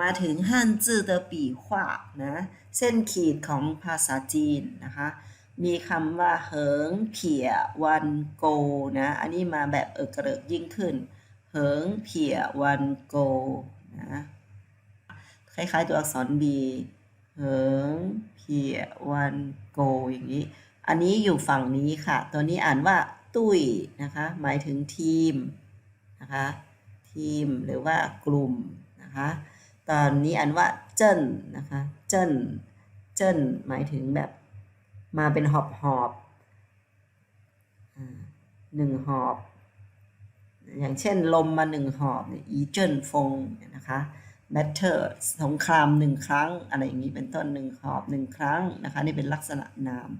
มาถึงฮั่นจื้อตปีขวานะเส้นขีดของภาษาจีนนะคะ มีคำว่าเหิงเผียวันโกนะอันนี้มาแบบเอกเริกยิ่งขึ้น เหิงเผียวันโกนะคล้ายๆตัวอักษรบีเหิงเผียวันโกอย่างนี้ อันนี้อยู่ฝั่งนี้ค่ะ ตัวนี้อ่านว่าตุ้ยนะคะ หมายถึงทีมนะคะ ทีมหรือว่ากลุ่มนะคะ ตอนนี้อ่านว่าเจิ้นนะคะเจิ้นเจิ้นหมายถึงแบบมาเป็นหอบหอบหนึ่งหอบ อย่างเช่นลมมาหนึ่งหอบเนี่ยอีเจิ้นฟงนี่ยนะคะ matter สงครามหนึ่งครั้ง อะไรอย่างนี้เป็นต้นหนึ่งหอบหนึ่งครั้งนะคะนี่เป็นลักษณะนาม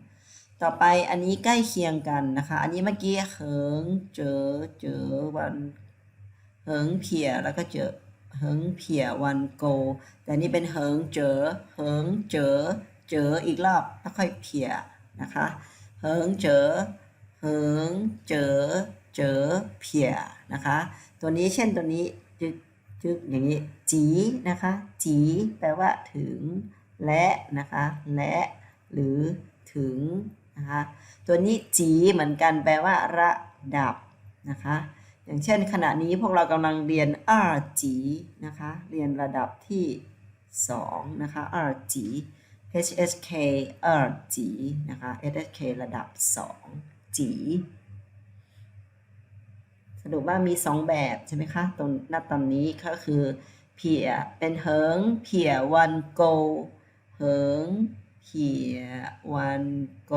ต่อไปอันนี้ใกล้เคียงกันนะคะ อันนี้เมื่อกี้เหิงเจอเจอวันเหิงเพียแล้วก็เจอ เหิงเพียวันโก แต่นี่เป็นเหิงเจอเหิงเจอเจออีกรอบแล้วค่อยเพียนะคะเหิงเจอเหิงเจอเจอเพียนะคะ ตัวนี้เช่นตัวนี้จึกจึกอย่างนี้จีนะคะจีแปลว่าถึงและนะคะและหรือถึงนะคะตัวนี้จีเหมือนกันแปลว่าระดับนะคะ อย่างเช่นขณะนี้พวกเรากำลังเรียนอาจีนะคะ เรียนระดับที่ 2 นะคะอาจี HSK อาจีนะคะ HSK ระดับ 2 จีสรุปว่ามี 2 แบบใช่ไหมคะตรงหน้าตอนนี้ก็คือเพียเป็นเหิงเพียวันโกเหิงเพียวันโก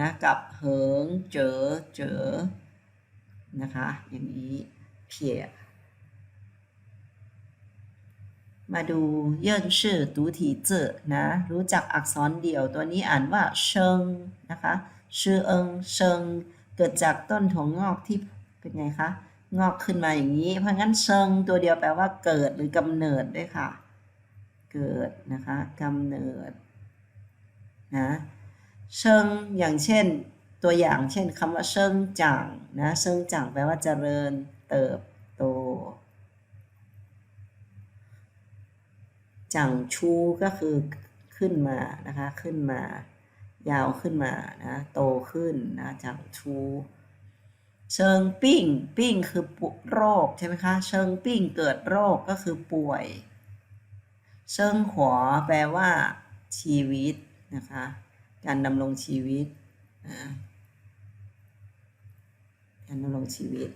นะกับเหิงเจอเจอ นะคะ อย่างนี้เพียมาดูเย่นชื่อดูถีเจอนะ รู้จักอักษรเดี่ยวตัวนี้อ่านว่าเชิงนะคะ ชื่อเอิงเชิง เกิดจากต้นถั่วงอกที่เป็นไงคะ งอกขึ้นมาอย่างนี้ เพราะงั้นเชิงตัวเดียวแปลว่าเกิดหรือกำเนิดด้วยค่ะ เกิดนะคะกำเนิดนะ เชิงอย่างเช่น ตัวอย่างเช่นคำว่าเชิงจ่างนะเชิงจ่างแปลว่าเจริญเติบโตจ่างชูก็คือขึ้นมานะคะขึ้นมายาวขึ้นมานะโตขึ้นนะจ่างชูเชิงปิ้งปิ้งคือปุโรคใช่ไหมคะเชิงปิ้งเกิดโรคก็คือป่วย เชิงหัวแปลว่าชีวิตนะคะการดำรงชีวิตนะ การดำรงชีวิต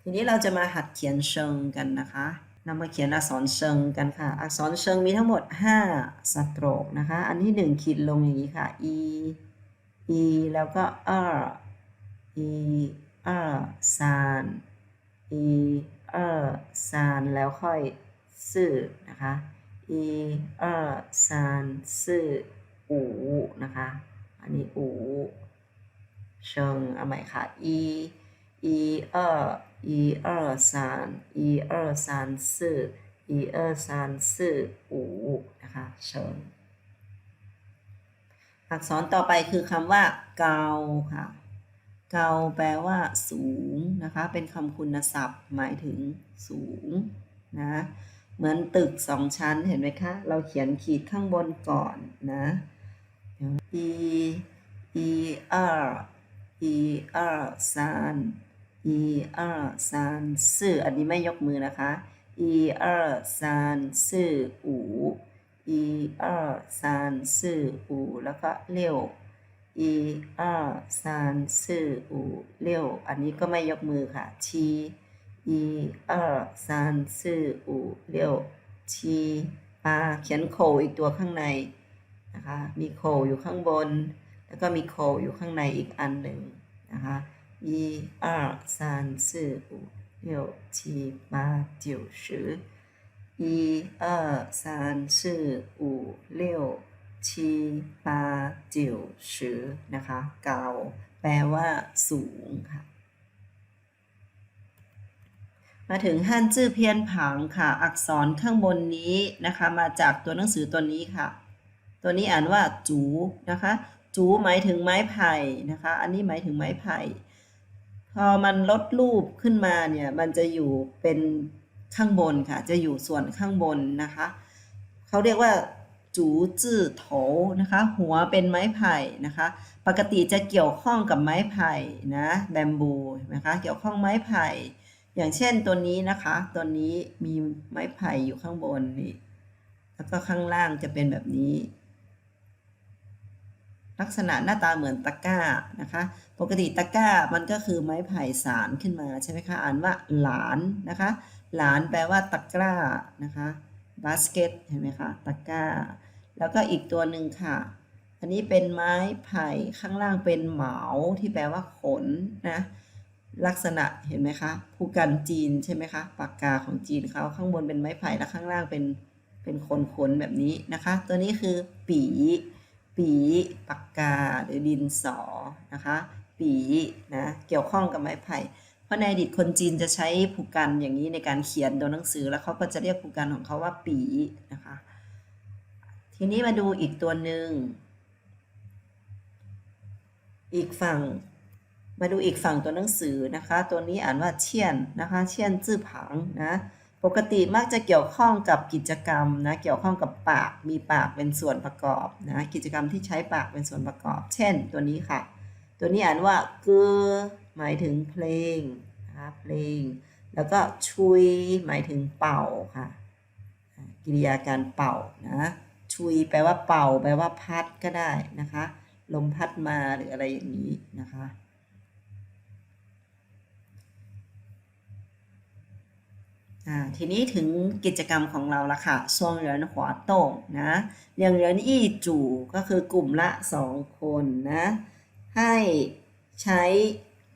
ทีนี้เราจะมาหัดเขียนเชิงกันนะคะนำมาเขียนอักษรเชิงกันค่ะ อักษรเชิงมีทั้งหมด 5 สโตรกนะคะ อันที่ 1 ขีดลงอย่างนี้ค่ะ e e แล้วก็ r e r ซาน e r ซานแล้วค่อยซื่อนะคะ e r ซานซื่ออูนะคะ อันนี้อูเชิงเอาใหม่ค่ะ e e r e r ซาน e r ซานซื่อ e r ซานซื่ออูนะคะเชิงอักษรต่อไปคือคำว่าเกาค่ะ เกาแปลว่า สูงนะคะ เป็นคำคุณศัพท์ หมายถึงสูงนะเหมือนตึกสองชั้นเห็นไหมคะ เราเขียนขีดข้างบนก่อนนะ e e r e r ซาน e r ซานซื่ออันนี้ไม่ยกมือนะคะ e r ซานซื่ออู e r ซานซื่ออูแล้วก็เลี้ยว e r ซานซื่ออูเลี้ยวอันนี้ก็ไม่ยกมือค่ะชี e r ซานซื่ออูเลี้ยวชีปาเขียนโคอีกตัวข้างในนะคะมีโคอยู่ข้างบน แล้วก็มีโคอยู่ข้างในอีกอันหนึ่งนะคะ e r 三四五六七八九十一二三四五六七八九十นะคะ เกาแปลว่าสูงค่ะ มาถึงฮั่นจื้อเพียนผังค่ะ อักษรข้างบนนี้นะคะ มาจากตัวหนังสือตัวนี้ค่ะ ตัวนี้อ่านว่าจูนะคะ จูหมายถึงไม้ไผ่นะคะ อันนี้หมายถึงไม้ไผ่ พอมันลดรูปขึ้นมาเนี่ยมันจะอยู่เป็นข้างบนค่ะ จะอยู่ส่วนข้างบนนะคะเขาเรียกว่าจูจื่อโถนะคะ หัวเป็นไม้ไผ่นะคะ ปกติจะเกี่ยวข้องกับไม้ไผ่นะแบมบูนะคะ เกี่ยวข้องไม้ไผ่ อย่างเช่นตัวนี้นะคะ ตัวนี้มีไม้ไผ่อยู่ข้างบนนี่แล้วก็ข้างล่างจะเป็นแบบนี้ ลักษณะหน้าตาเหมือนตะกร้านะคะ ปกติตะกร้ามันก็คือไม้ไผ่สารขึ้นมาใช่ไหมคะ อ่านว่าหลานนะคะ หลานแปลว่าตะกร้านะคะบาสเกตเห็นไหมคะตะกร้า แล้วก็อีกตัวหนึ่งค่ะ อันนี้เป็นไม้ไผ่ข้างล่างเป็นเหมาที่แปลว่าขนนะลักษณะเห็นไหมคะผู้กันจีนใช่ไหมคะปากกาของจีนเขาข้างบนเป็นไม้ไผ่แล้วข้างล่างเป็นเป็นขนขนแบบนี้นะคะ ตัวนี้คือปี ปีปากกาหรือดินสอนะคะปีนะเกี่ยวข้องกับไม้ไผ่เพราะในอดีตคนจีนจะใช้ผูกกันอย่างนี้ในการเขียนตัวหนังสือแล้วเขาก็จะเรียกผูกกันของเขาว่าปีนะคะ ทีนี้มาดูอีกตัวหนึ่งอีกฝั่งมาดูอีกฝั่งตัวหนังสือนะคะ ตัวนี้อ่านว่าเชียนนะคะเชียนจื้อผังนะ ปกติมักจะเกี่ยวข้องกับกิจกรรมนะ เกี่ยวข้องกับปาก มีปากเป็นส่วนประกอบนะ กิจกรรมที่ใช้ปากเป็นส่วนประกอบ เช่น ตัวนี้ค่ะ ตัวนี้อ่านว่าเกือหมายถึงเพลงนะเพลง แล้วก็ชุยหมายถึงเป่าค่ะ กิริยาการเป่านะ ชุยแปลว่าเป่า แปลว่าพัดก็ได้นะคะ ลมพัดมาหรืออะไรอย่างนี้นะคะ อ่า ทีนี้ถึงกิจกรรมของเราละค่ะซงเหรีนหัวโต้งนะเรียงเหรีนอี้จู่ก็คือกลุ่มละสองคนนะ ให้ใช้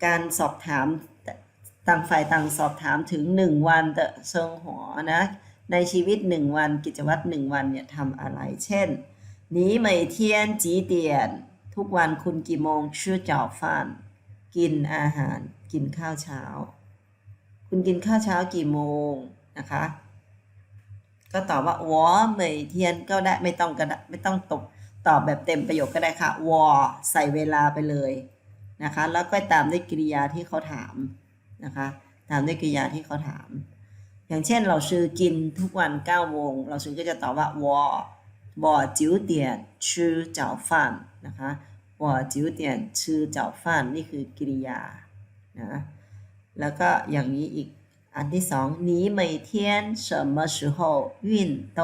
การสอบถามต่างฝ่ายต่างสอบถามถึง 1 วันเตะเซงหัวนะ ในชีวิต 1 วันกิจวัตร 1 วันเนี่ยทำอะไร เช่นนี้ไม่เทียนจีเตียน ทุกวันคุณกี่โมงชื่อเจ้าฟันกินอาหารกินข้าวเช้า คุณกินข้าวเช้ากี่โมงนะคะ ก็ตอบว่าวอเหมยเทียนก็ได้ไม่ต้องก็ได้ไม่ต้องตกตอบแบบเต็มประโยคก็ได้ค่ะวอใส่เวลาไปเลยนะคะ แล้วก็ตามด้วยกริยาที่เขาถามนะคะ ตามด้วยกริยาที่เขาถาม อย่างเช่นเราชื่อกินทุกวัน9โมงเราชื่อก็จะตอบว่าวอวอจิ๋วเตียนชื่อเจ้าฟันนะคะวอจิ๋วเตียนชื่อเจ้าฟันนี่คือกริยานะ แล้วก็อย่างนี้อีกอันที่สอง你每天什么时候运动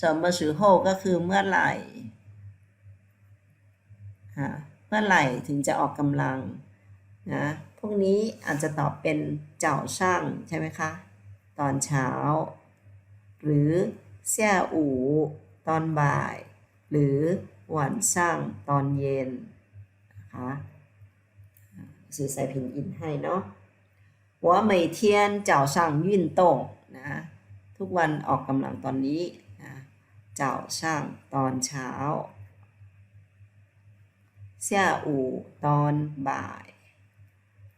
什么时候ก็คือเมื่อไหร่อ่าเมื่อไหร่ถึงจะออกกำลังนะพวกนี้อาจจะตอบเป็นเจ้าช่างใช่ไหมคะ ตอนเช้า หรือเสี่ยอู่ตอนบ่าย หรือหวานช่างตอนเย็นนะคะสื่อใส่พินอินให้เนาะ 我每天早上运动นะทุกวันออกกำลังตอนนี้นะเจ้าช่างตอนเช้าเสี่ยอู่ตอนบ่าย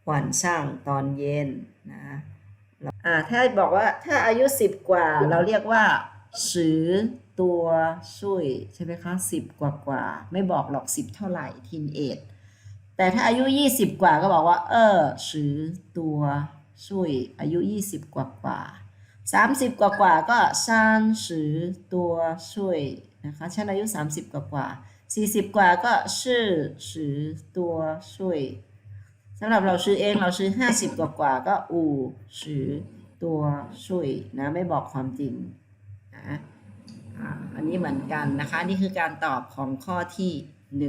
หวานช่างตอนเย็นนะอ่าถ้าบอกว่าถ้าอายุ 10 กว่า เราเรียกว่าสือตัวช่วยใช่ไหมคะ10 กว่ากว่าไม่บอกหรอก 10 เท่าไหร่ทีนเอท แต่ถ้าอายุ 20 กว่าก็บอกว่า เออสือตัว ช่วยอายุ 20 กว่ากว่า30 กว่ากว่าก็ซานสือตัวช่วยนะคะฉันอายุ 30 กว่ากว่า40 กว่าก็ชื่อสือตัวช่วยสำหรับเราซื้อเองเราซื้อ 50 กว่ากว่าก็อูสือตัวช่วยนะไม่บอกความจริงนะอันนี้เหมือนกันนะคะนี่คือการตอบของข้อที่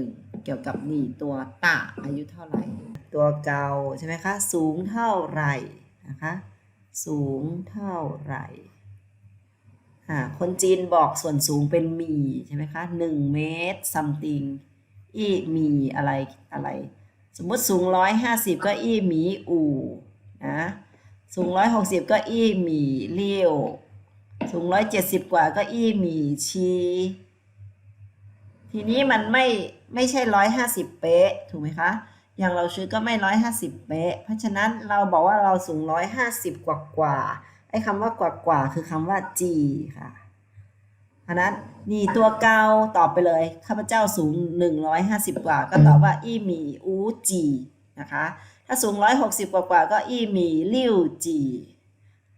1 เกี่ยวกับหนีตัวตะอายุเท่าไหร่ ตัวเกาใช่ไหมคะ สูงเท่าไหร่นะคะ สูงเท่าไหร่คนจีนบอกส่วนสูงเป็นมีใช่ไหมคะหนึ่งเมตร something อีมีอะไรอะไร สมมติสูงร้อยห้าสิบก็อีหมีอู่นะสูงร้อยหกสิบก็อีหมีเลี้ยวสูงร้อยเจ็ดสิบกว่าก็อีหมีชี ทีนี้มันไม่ไม่ใช่ร้อยห้าสิบเป๊ะถูกไหมคะ อย่างเราชื่อก็ไม่ร้อยห้าสิบเป๊ะ เพราะฉะนั้นเราบอกว่าเราสูงร้อยห้าสิบกว่ากว่าไอ้คำว่ากว่ากว่าคือคำว่า G ค่ะ เพราะนั้นนี่ตัวเกาตอบไปเลย ข้าพเจ้าสูง 150 กว่า ก็ตอบว่าอีหมีอูจีนะคะ ถ้าสูง 160 กว่ากว่าก็อีหมีลิ่วจี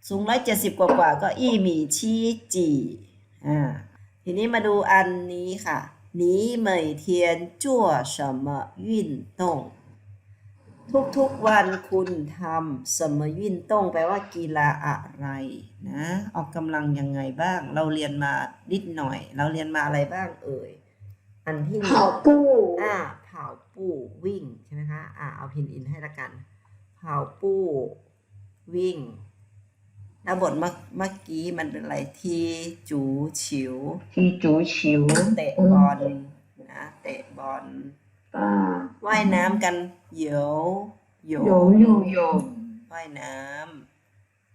สูง 170 กว่ากว่าก็อีหมีชีจีอ่า ทีนี้มาดูอันนี้ค่ะ你每天做什么运动 ทุกๆวันคุณทำสมยินต้องแปลว่ากีฬาอะไรนะออกกำลังยังไงบ้าง เราเรียนมานิดหน่อย เราเรียนมาอะไรบ้างเอ่ย อันที่หนึ่งเผาปูอ่าเผาปูวิ่งใช่ไหมคะอ่าเอาพินอินให้ละกันเผาปูวิ่งแล้วบทเมื่อกี้มันเป็นอะไรทีจูฉิวทีจูฉิวเตะบอลนะเตะบอล ว่ายน้ำกันเหยียโย游泳ว่ายน้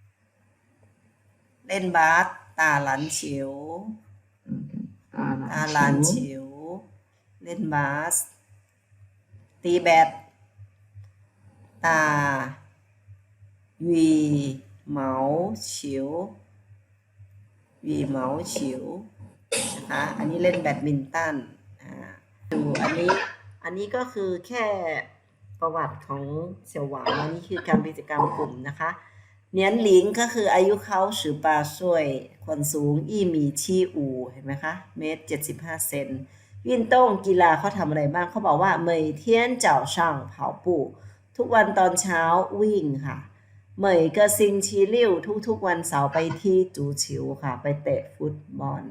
ำเล่นบาสตาหลันเฉียวตาหลันเฉียวเล่นบาสตีแบดตาหวีเหมาเฉียวหวีเหมาเฉียวนะคะอันนี้เล่นแบดมินตันอ่าดูอันนี้ อันนี้ก็คือแค่ประวัติของเสี่ยวหวางอันนี้คือการกิจกรรมกลุ่มนะคะเนียนหลิงก็คืออายุเขาสือปาช่วยคนสูงอีมีชีอูเห็นไหมคะเมตรเจ็ดสิบห้าเซนวินต้งกีฬาเขาทำอะไรบ้างเขาบอกว่าเมยเทียนเจ้าช่างเผาปู่ทุกวันตอนเช้าวิ่งค่ะเหมยก็ซิงชีลิ่วทุกๆวันเสาร์ไปที่จูชิวค่ะ ไปเตะฟุตบอล